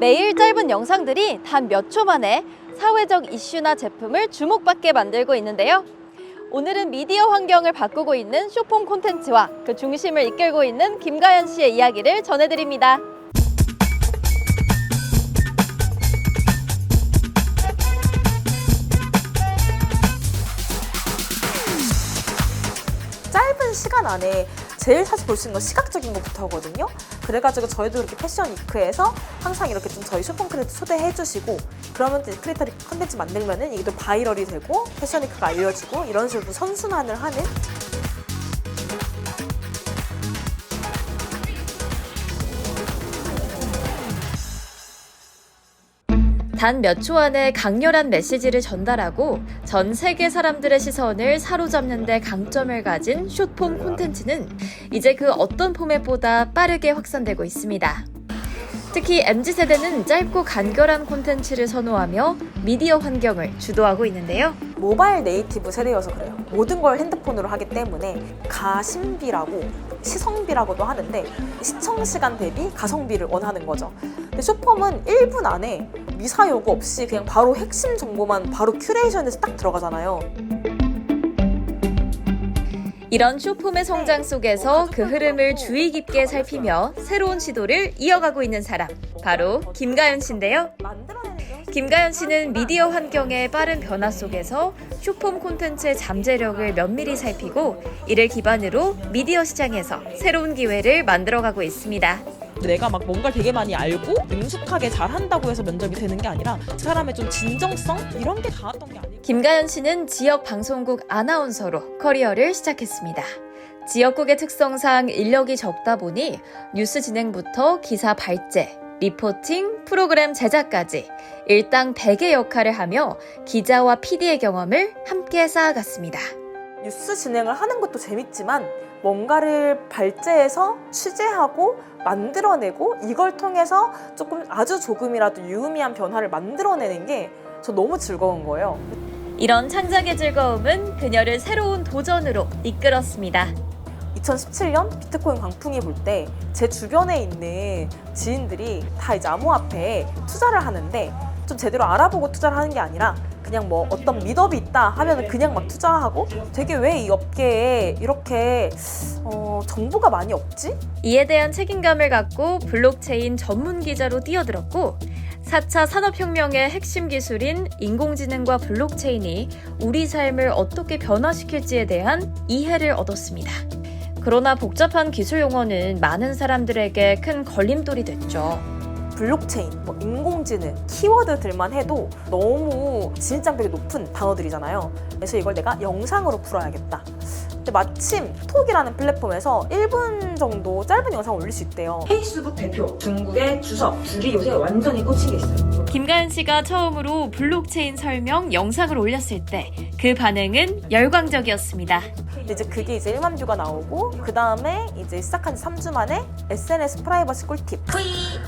매일 짧은 영상들이 단 몇 초 만에 사회적 이슈나 제품을 주목받게 만들고 있는데요. 오늘은 미디어 환경을 바꾸고 있는 쇼폼 콘텐츠와 그 중심을 이끌고 있는 김가연 씨의 이야기를 전해드립니다. 짧은 시간 안에 제일 사실 볼수 있는 건 시각적인 것부터거든요. 그래가지고 저희도 이렇게 패션 위크에서 항상 이렇게 좀 저희 쇼폰 크리에이터 초대해 주시고 그러면 이제 크리에이터 컨텐츠 만들면은 이게 또 바이럴이 되고 패션 위크가 알려지고 이런 식으로 선순환을 하는 단 몇 초 안에 강렬한 메시지를 전달하고 전 세계 사람들의 시선을 사로잡는 데 강점을 가진 숏폼 콘텐츠는 이제 그 어떤 포맷보다 빠르게 확산되고 있습니다. 특히 MZ세대는 짧고 간결한 콘텐츠를 선호하며 미디어 환경을 주도하고 있는데요. 모바일 네이티브 세대여서 그래요. 모든 걸 핸드폰으로 하기 때문에 가심비라고 시성비라고도 하는데 시청 시간 대비 가성비를 원하는 거죠. 근데 쇼폼은 1분 안에 미사 요구 없이 그냥 바로 핵심 정보만 바로 큐레이션에서 딱 들어가잖아요. 이런 쇼폼의 성장 속에서 그 흐름을 주의 깊게 살피며 새로운 시도를 이어가고 있는 사람, 바로 김가연 씨인데요. 김가연 씨는 미디어 환경의 빠른 변화 속에서 쇼폼 콘텐츠의 잠재력을 면밀히 살피고 이를 기반으로 미디어 시장에서 새로운 기회를 만들어가고 있습니다. 내가 막 뭔가를 되게 많이 알고 능숙하게 잘한다고 해서 면접이 되는 게 아니라 그 사람의 좀 진정성 이런 게 닿았던 게 아닐까. 김가연 씨는 지역 방송국 아나운서로 커리어를 시작했습니다. 지역국의 특성상 인력이 적다 보니 뉴스 진행부터 기사 발제, 리포팅, 프로그램 제작까지 일당 100의 역할을 하며 기자와 PD의 경험을 함께 쌓아갔습니다. 뉴스 진행을 하는 것도 재밌지만 뭔가를 발제해서 취재하고 만들어내고 이걸 통해서 조금 아주 조금이라도 유의미한 변화를 만들어내는 게 저 너무 즐거운 거예요. 이런 창작의 즐거움은 그녀를 새로운 도전으로 이끌었습니다. 2017년 비트코인 광풍이 불 때 제 주변에 있는 지인들이 다 이제 암호화폐에 투자를 하는데 좀 제대로 알아보고 투자를 하는 게 아니라 그냥 뭐 어떤 미덕이 있다 하면 그냥 막 투자하고 되게 왜 이 업계에 이렇게 어, 정보가 많이 없지? 이에 대한 책임감을 갖고 블록체인 전문 기자로 뛰어들었고 4차 산업혁명의 핵심 기술인 인공지능과 블록체인이 우리 삶을 어떻게 변화시킬지에 대한 이해를 얻었습니다. 그러나 복잡한 기술 용어는 많은 사람들에게 큰 걸림돌이 됐죠. 블록체인, 뭐 인공지능, 키워드들만 해도 너무 진입장벽이 높은 단어들이잖아요. 그래서 이걸 내가 영상으로 풀어야겠다. 근데 마침 톡이라는 플랫폼에서 1분 정도 짧은 영상 을 올릴 수 있대요. 페이스북 대표, 중국의 주석 둘이 요새 완전히 꽂힌 게 있어요. 김가연 씨가 처음으로 블록체인 설명 영상을 올렸을 때 그 반응은 열광적이었습니다. 근데 이제 그게 이제 1만 뷰가 나오고 그 다음에 이제 시작한 지 3주 만에 SNS 프라이버시 꿀팁 프이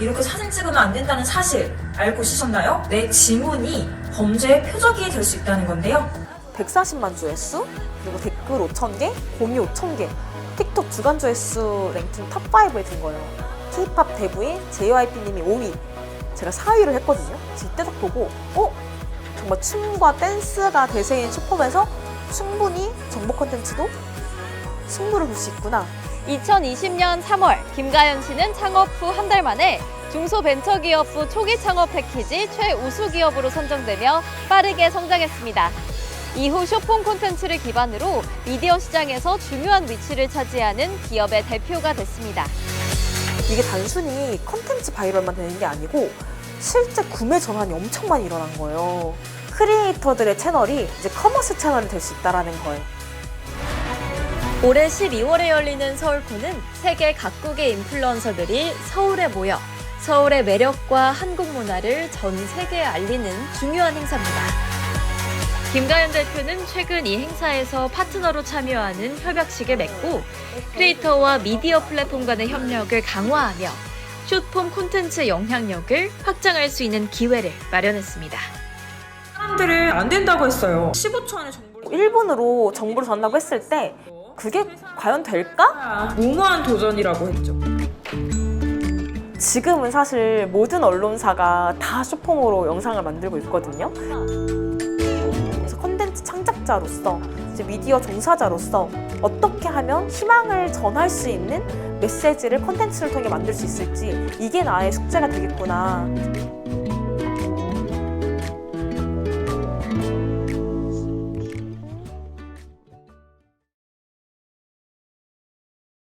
이렇게 사진 찍으면 안 된다는 사실 알고 있으셨나요? 내 지문이 범죄의 표적이 될 수 있다는 건데요. 140만 조회수 그리고 댓글 5천 개, 공유 5천 개 틱톡 주간 조회수 랭킹 탑 5에 든 거예요. K-팝 데뷔인 JYP님이 5위 제가 4위를 했거든요. 이때 딱 보고 어? 정말 춤과 댄스가 대세인 슈퍼에서 충분히 정보 콘텐츠도 승부를 볼 수 있구나 2020년 3월 김가연 씨는 창업 후 한 달 만에 중소벤처기업부 초기 창업 패키지 최우수 기업으로 선정되며 빠르게 성장했습니다. 이후 쇼폼 콘텐츠를 기반으로 미디어 시장에서 중요한 위치를 차지하는 기업의 대표가 됐습니다. 이게 단순히 컨텐츠 바이럴만 되는 게 아니고 실제 구매 전환이 엄청 많이 일어난 거예요. 크리에이터들의 채널이 이제 커머스 채널이 될 수 있다라는 거예요. 올해 12월에 열리는 서울콘은 세계 각국의 인플루언서들이 서울에 모여 서울의 매력과 한국 문화를 전 세계에 알리는 중요한 행사입니다. 김가연 대표는 최근 이 행사에서 파트너로 참여하는 협약식을 맺고 크리에이터와 미디어 플랫폼 간의 협력을 강화하며 숏폼 콘텐츠 영향력을 확장할 수 있는 기회를 마련했습니다. 사람들을 안 된다고 했어요. 15초 안에 정보를 1분으로 정보를 전한다고 했을 때 그게 과연 될까? 무모한 도전이라고 했죠. 지금은 사실 모든 언론사가 다 쇼폼으로 영상을 만들고 있거든요. 그래서 컨텐츠 창작자로서 이제 미디어 종사자로서 어떻게 하면 희망을 전할 수 있는 메시지를 컨텐츠를 통해 만들 수 있을지 이게 나의 숙제가 되겠구나.